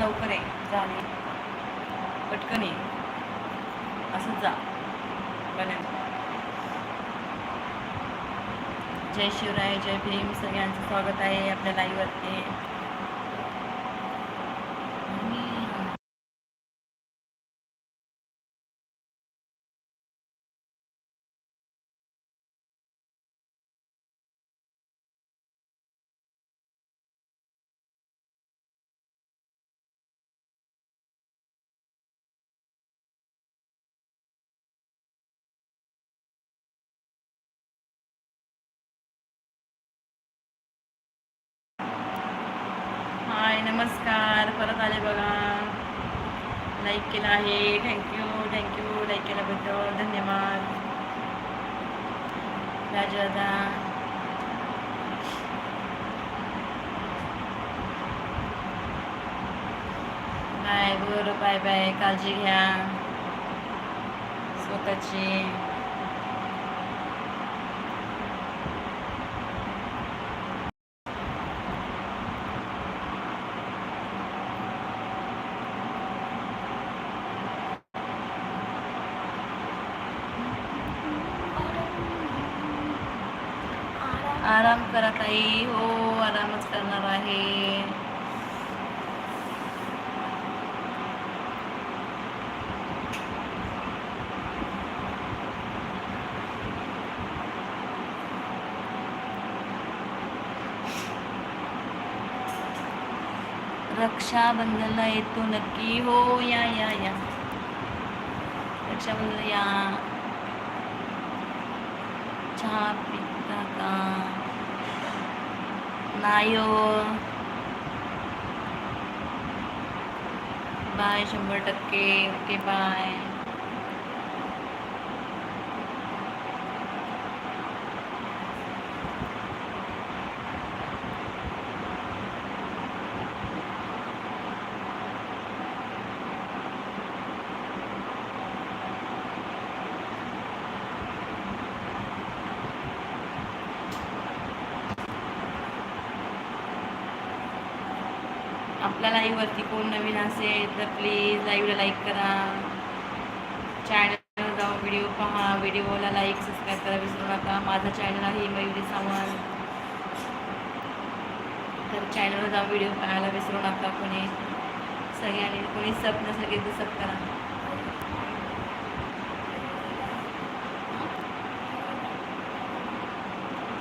लवकर आहे जाणे पटकन ये. असंच जा. बनेल जय शिवराय जय भीम. सगळ्यांचं स्वागत आहे आपल्या लाईव्हवरती हाय नमस्कार परत आले बघा. लाईक केलं आहे. थँक्यू थँक्यू लाईक केल्याबद्दल धन्यवाद. राजदा बाय बरं बाय बाय काळजी घ्या. स्वतःची. आराम करा ताई हो, आरामच करणार आहे. रक्षाबंधनला येतो नक्की. हो, या या या. रक्षाबंधन, या. चहा का? नाही बाय शंभर टक्के ओके बाय आपल्या लाईव्हवरती कोण नवीन असेल तर प्लीज लाईव्हला लाईक करा. चॅनल जाऊन व्हिडिओ पहा. व्हिडिओला लाईक सबस्क्राईब करा विसरू नका. माझा चॅनल आहे मयुरी सावंत. तर चॅनलवर जाऊन व्हिडिओ पाहायला विसरू नका कोणी. सगळ्यांनी कोणी सब नसेल तर सब करा.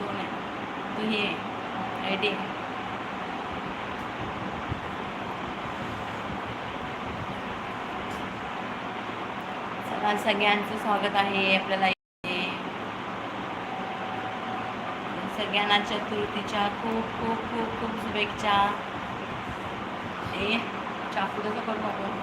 दोन आहे? हे आय डी चला सगळ्यांचं स्वागत आहे आपल्याला सगळ्यांना चतुर्थीच्या खूप खूप खूप खूप शुभेच्छा. हे चाकू कसं करू आपण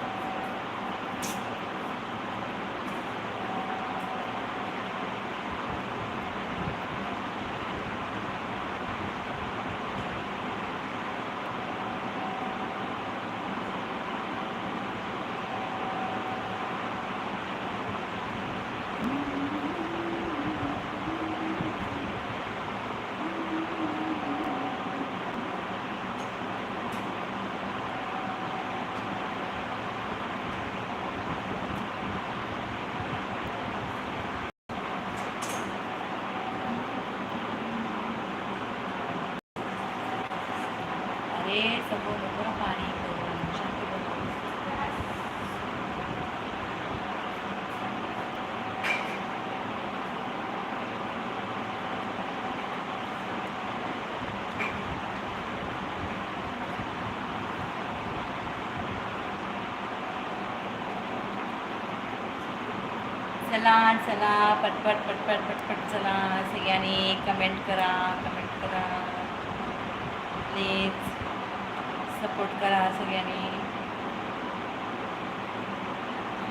अरे समोर नको ना पाणी करून शांत बस. चला चला पटपट पटपट पटपट चला. सगळ्यांनी कमेंट करा कमेंट करा. प्लीज सपोर्ट करा सगळ्यांनी.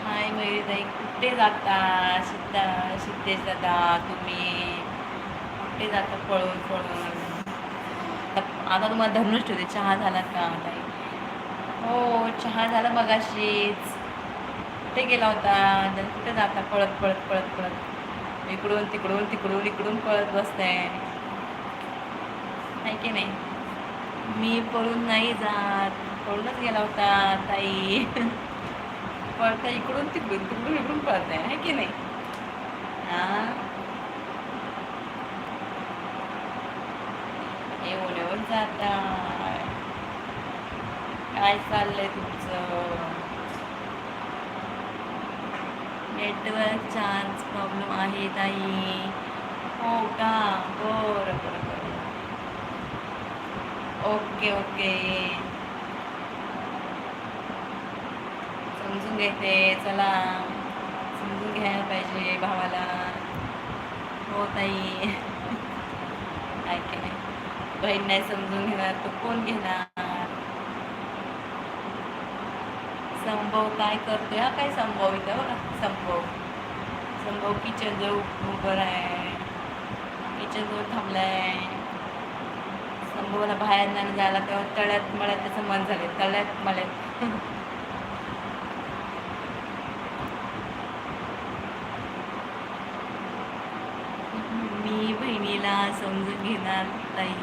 हाय मयुरीताई कुठे जाता? सिद्धा सिद्धेश दादा तुम्ही? कुठे जाता पळून पळून? आता तुम्हाला धरूनच ठेवते. चहा झाला का ताई? हो चहा झाला मगाशीच. कुठे गेला होता? जण कुठे जाता? पळत पळत पळत पळत. इकडून तिकडून तिकडून इकडून पळत बसते. नाही की नाही? मी पळून नाही जात. पळूनच गेला होता ताई. पळता इकडून तिकडून तिकडून इकडून पळत आहे की नाही? हा? एवढ्यावर जाता काय चाललंय तुमचं? नेटवर्क चार्ज प्रॉब्लेम आहे ताई. हो का? बरं बरं बरं. Okay okay. समजून घेते. चला. समजून घ्यायला पाहिजे भावाला. हो ताई. काय की नाही बहीण नाही समजून घेणार. तर कोण घेणार? संभव काय करतोय? हा काय संभव इथं बघा. संभव. संभव किचन जवळ उभं आहे किचन जवळ थांबलाय. संभवला बाहेर नाही जायला तेव्हा तळ्यात मळ्यात त्याचं मन झाले तळ्यात मळ्यात मी बहिणीला समजून घेणार नाही.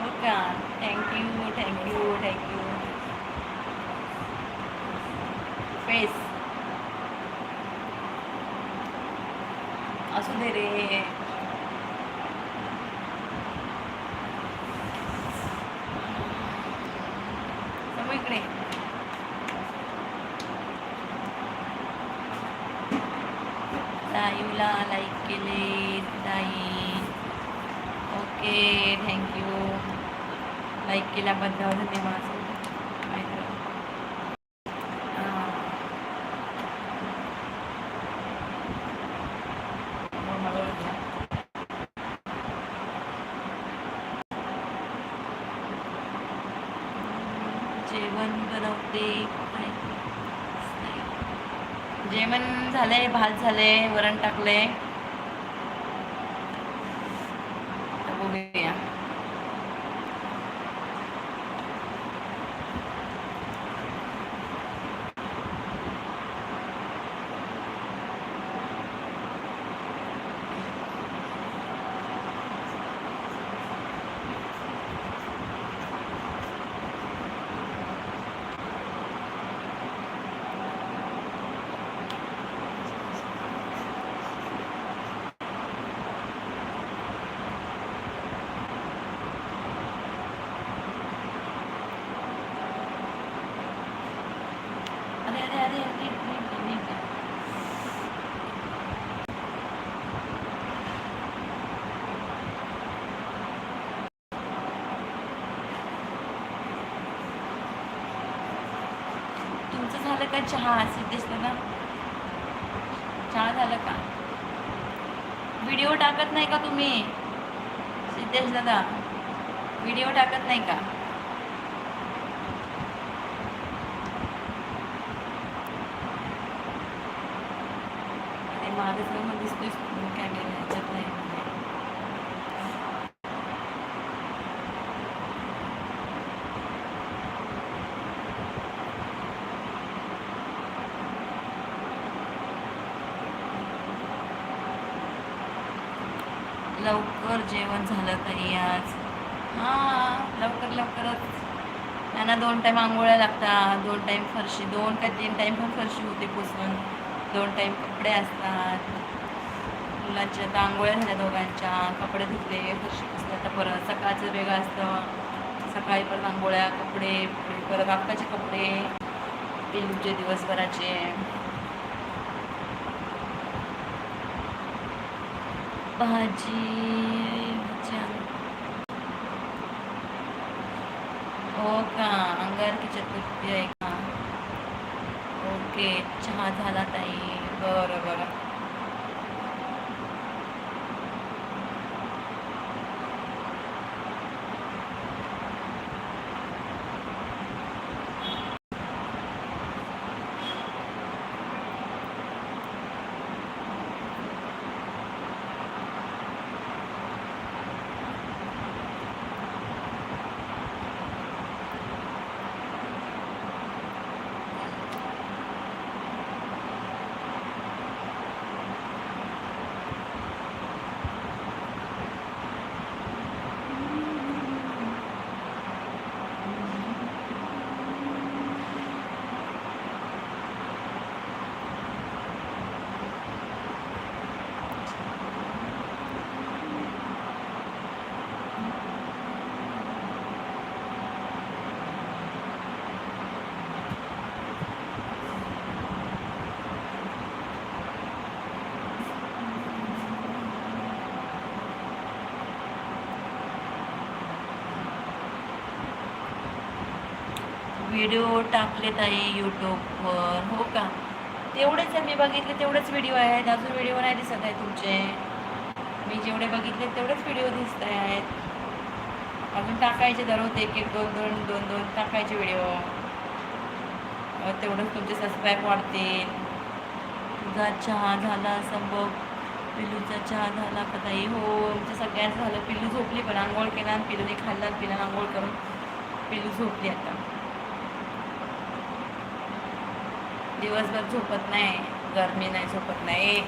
हो का? Thank you thank you thank you face. असू दे रे. इकडे. लाईव्हला लाईक केले ताई ओके थँक्यू लाईक केल्याबद्दल धन्यवाद माहिती हां. मग मला ओळखलं. जेवण बनवते काय? जेवण झाले वरण टाकले. का चहा सिद्धेश दादा चहा झालं का? व्हिडिओ टाकत नाही का तुम्ही? सिद्धेश दादा व्हिडिओ टाकत नाही का अरे माझं मग दिसतोय कॅमेरा ह्याच्यात नाही लवकर जेवण झालं तरी आज हां लवकर लवकरच त्यांना दोन टाईम आंघोळ्या लागतात दोन टाईम फरशी दोन का तीन टाईम पण फरशी होते पुसून. दोन टाईम कपडे असतात. मुलांच्या आता आंघोळ्या झाल्या दोघांच्या कपडे धुतले फरशी पुसले आता परत सकाळचं वेगळं असतं. सकाळी परत आंघोळ्या कपडे परत आत्ताचे कपडे पिलूचे दिवसभराचे. भाजी हो का? की चतुर्थी आहे का? ओके चहा झाला ताई. बरं बरं. व्हिडिओ टाकलेत आहे यूट्यूबवर हो का? तेवढेच आहे मी बघितले तेवढेच व्हिडिओ आहेत. अजून व्हिडिओ नाही दिसत आहे तुमचे. मी जेवढे बघितले तेवढेच व्हिडिओ दिसत आहेत. अजून टाकायचे दररोज एक एक दोन दोन दोन दोन टाकायचे व्हिडिओ तेवढंच तुमचे सबस्क्राईब वाढतील. तुझा चहा झाला असं बघ पिल्लूचा चहा झाला का ताई? हो आमच्या सगळ्यांचं झालं. पिल्लू झोपली पण आंघोळ केला पिल्लूने खाल्ला पिला आंघोळ करून पिल्लू झोपली आता. दिवसभर झोपत नाही गरमी नाही झोपत नाही.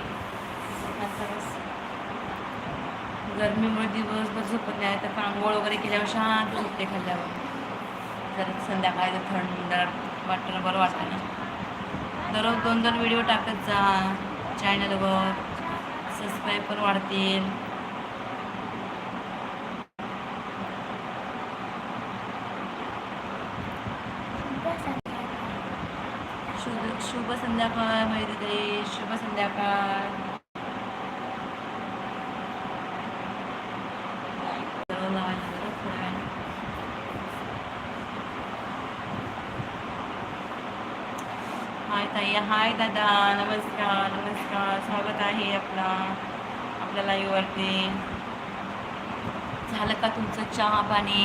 गरमीमुळे दिवसभर झोपत नाही तर आंघोळ वगैरे केल्यावर शांत झोपते खाल्ल्यावर. जर संध्याकाळी थंड वाटतं बरं वाटतं ना. दररोज दोन दोन व्हिडिओ टाकत जा. चॅनलवर सबस्क्राईब पण वाढतील. हाय ताई हाय दादा नमस्कार नमस्कार. स्वागत आहे आपला आपल्या लाईव्हवरती झालं का तुमचं चहा पाणी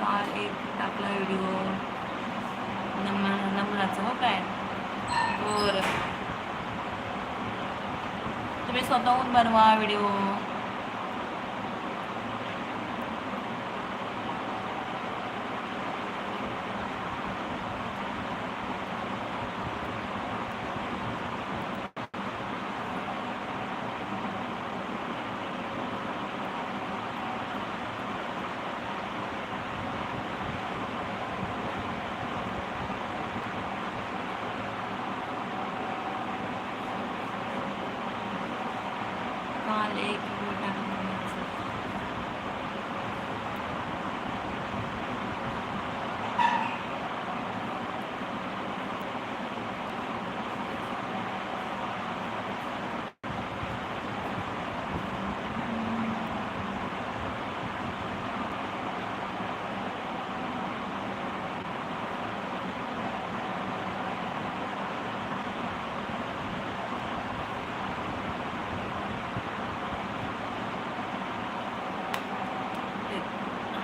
काल एक टाकला व्हिडिओ नम नमनाचं हो काय बरं तुम्ही स्वतःहून बनवा व्हिडिओ काल एक व्हिडिओ टाकला नमनाचं.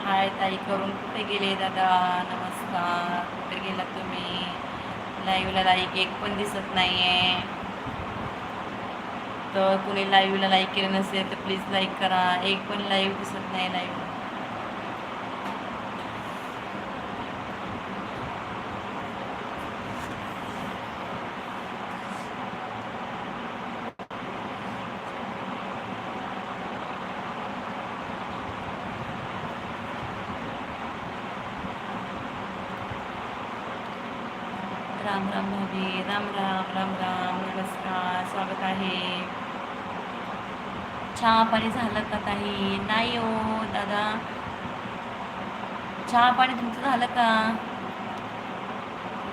हाय ताई करून कुठे गेले दादा? नमस्कार. कुठे गेला तुम्ही? लाईव्हला लाईक एक पण दिसत नाही आहे तर कुणी लाईव्हला लाईक केलं नसेल तर प्लीज लाईक करा. एक पण लाईव्ह दिसत नाही लाईव्ह राम राम भाभी राम राम राम राम नमस्कार स्वागत आहे. चहा पाणी झालं का ताई? नाही हो दादा. चहा पाणी तुमचं झालं का?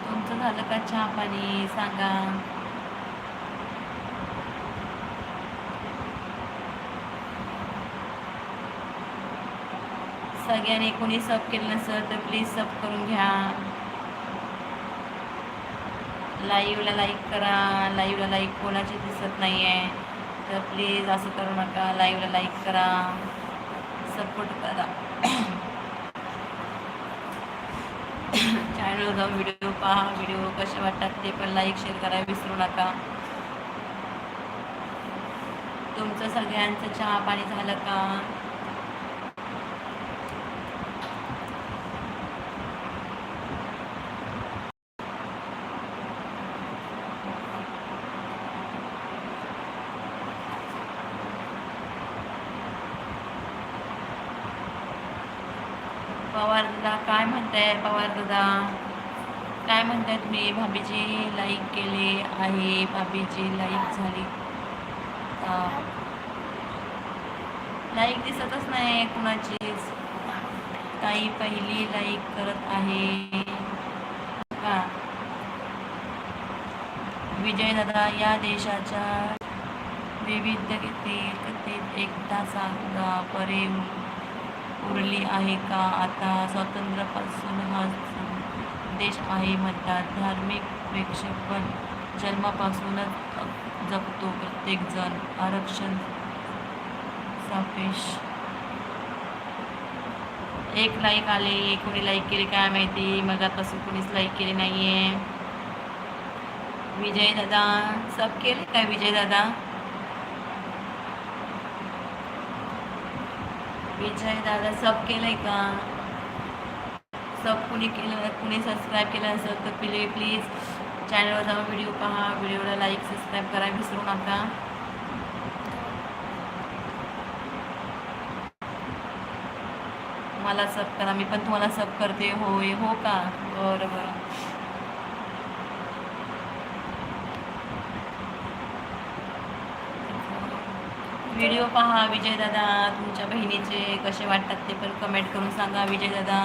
तुमचं झालं का चहा पाणी सांगा. सगळ्यांनी कोणी सब केलं नसेल तर प्लीज सब करून घ्या. लाईव्हला लाईक करा लाईव्हला लाईक कोणाची दिसत नाही आहे तर प्लीज असं करू नका लाईव्हला लाईक करा. सपोर्ट करा. चॅनल जाऊन व्हिडिओ पहा व्हिडिओ कसे वाटतात ते पण लाईक शेअर करा विसरू नका. तुमचं सगळ्यांचं चहा पाणी झालं का पवार दादा काय म्हणताय पवार दादा मी म्हणताय भाभीची लाईक केले आहे. भाभीची लाईक झाली. लाईक दिसतच नाही कुणाचीच. ताई पहिली लाईक करत आहे. का विजयदादा या देशाच्या विविधतेतील कथेत एकदा सांगा परे उरली आहे का? आता स्वातंत्र्यापासून हा देश आहे म्हणतात. धार्मिक प्रेक्षकपण जन्मापासूनच जगतो प्रत्येकजण. आरक्षण सापेश एक लाईक आले कोणी लाईक केले काय माहिती? मग आतापासून कोणीच लाईक केले नाही आहे विजय दादा सब केले काय विजय दादा? विजय दादा सब केलंय का? सब कुणी केलं कुणी सबस्क्राईब केलं असेल तर प्ले प्लीज चॅनलवर जाऊन व्हिडिओ पहा. व्हिडिओला लाईक सबस्क्राईब करा. विसरू नका. मला सब करा. मी पण तुम्हाला सब करते. होय हो का? बरं बरं. व्हिडिओ पहा विजयदादा तुमच्या बहिणीचे कसे वाटतात ते पण कमेंट करून सांगा. विजयदादा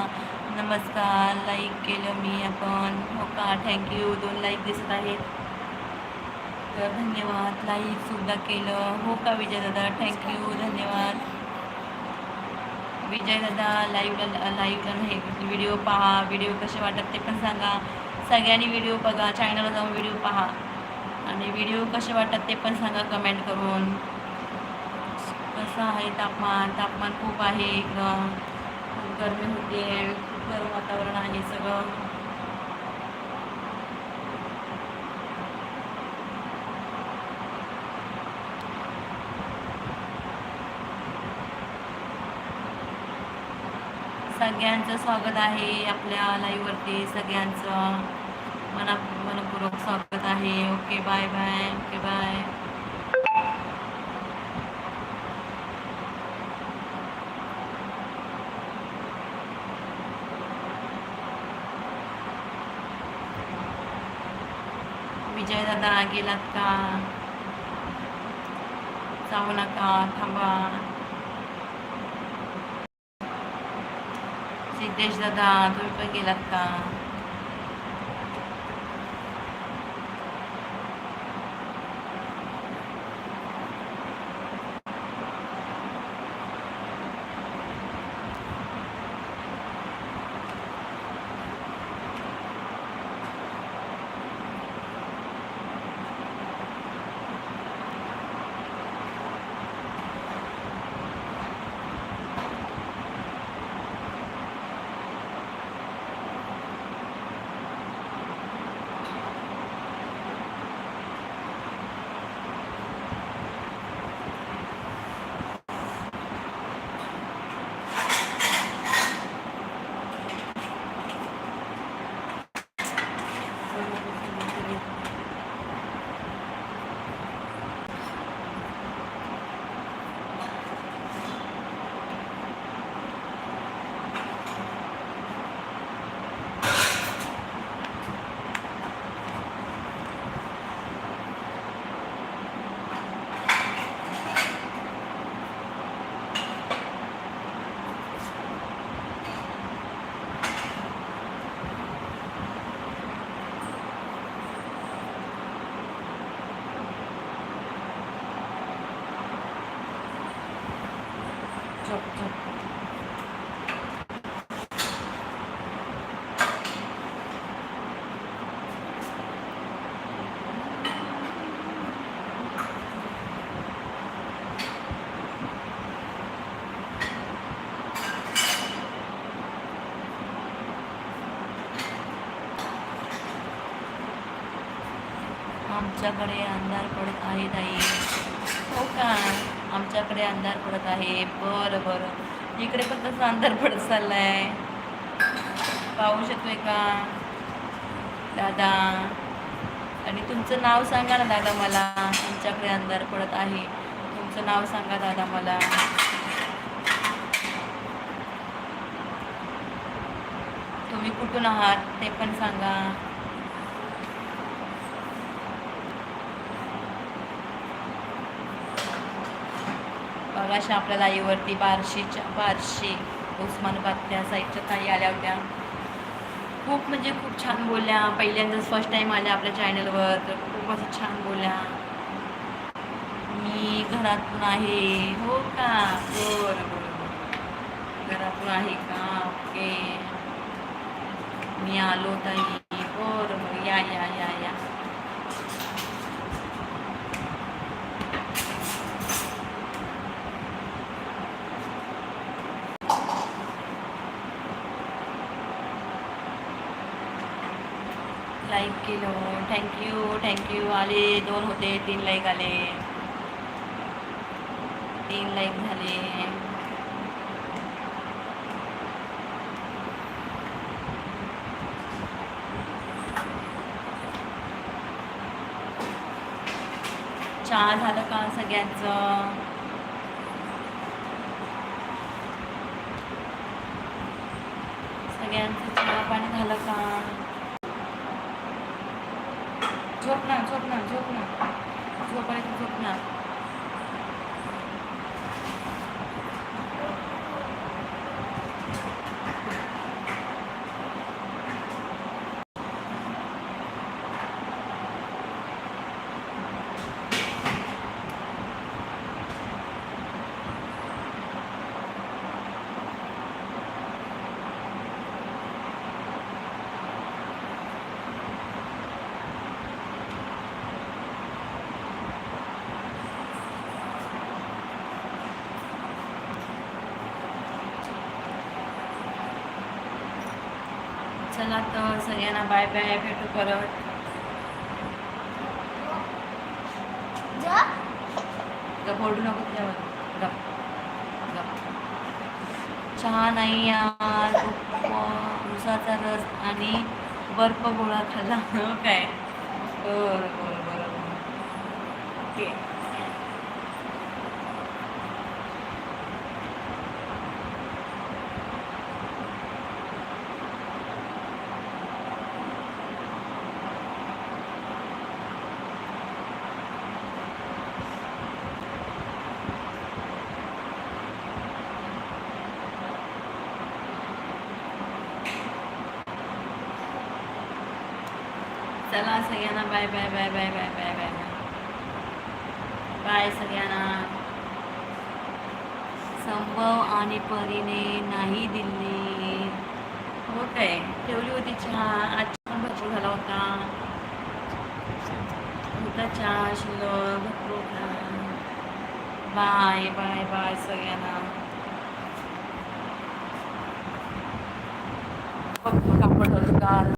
नमस्कार लाईक केलं मी आपण. हो का? थँक्यू दोन लाईक दिसत आहेत. तर धन्यवाद. लाईकसुद्धा केलं. हो का विजयदादा? थँक्यू धन्यवाद. विजयदादा लाईव्हला लाईव्हला नाही. व्हिडिओ पहा. व्हिडिओ कसे वाटत ते पण सांगा. सगळ्यांनी व्हिडिओ बघा. चॅनलवर जाऊन व्हिडिओ पहा. आणि व्हिडिओ कसे वाटतात ते पण सांगा कमेंट करून. कसं आहे तापमान? तापमान खूप आहे एकदम खूप गरमी होते गरम वातावरण आहे सगळं. सगळ्यांचं स्वागत आहे आपल्या लाईव्हवरती सगळ्यांचं मना मनपूर्वक स्वागत आहे. Okay bye bye okay bye Vijay दादा गेलात का? जाऊ नका थांबा. सिद्धेश दादा तुम्ही पण गेलात का? आमच्याकडे अंधार पडत आहे ताई. हो का? आमच्याकडे अंधार पडत आहे. बरं बरं. इकडे पण तसं अंधार पडत चाललाय. पाहू शकतोय का? दादा. आणि तुमचं नाव सांगा ना दादा मला. तुमच्याकडे अंधार पडत आहे. तुमचं नाव सांगा दादा मला. तुम्ही कुठून आहात ते पण सांगा. मगाशी आपल्या लाईवरती बार्शीच्या बार्शी उस्मानाबाद त्या साईडच्या ताई आल्या होत्या. खूप म्हणजे खूप छान बोलल्या. पहिल्यांदाच फर्स्ट टाईम आल्या आपल्या चॅनलवर तर खूप असं छान बोलल्या. मी घरातून आहे. हो का? बरं बरं. घरातून आहे का? ओके. मी आलो ताई. बरं बरं. या या या या लाईक केलं थँक्यू थँक्यू आले दोन होते तीन लाईक आले. तीन लाईक झाले. चहा झालं का सगळ्यांचं? सगळ्यांचं चहा पाणी झालं का? না চোখ না চোখ না চোখ না चला तर सगळ्यांना बाय बाय भेटू परत. ओढू नको त्यावर गप गप. चहा नाही यार उसाचा रस आणि बर्फ गोळा खाल्ला. काय? बरं बरं बरं. ओके. चला सगळ्यांना bye bye bye bye bye bye bye bye. Bye सगळ्यांना. संभव आणि परीने नाही दिली हो काय? ठेवली होती चहा. आज पण भरपूर झाला होता. होता चहा शिल्लक भरपूर होता. बाय बाय बाय सगळ्यांना. बघ कापड का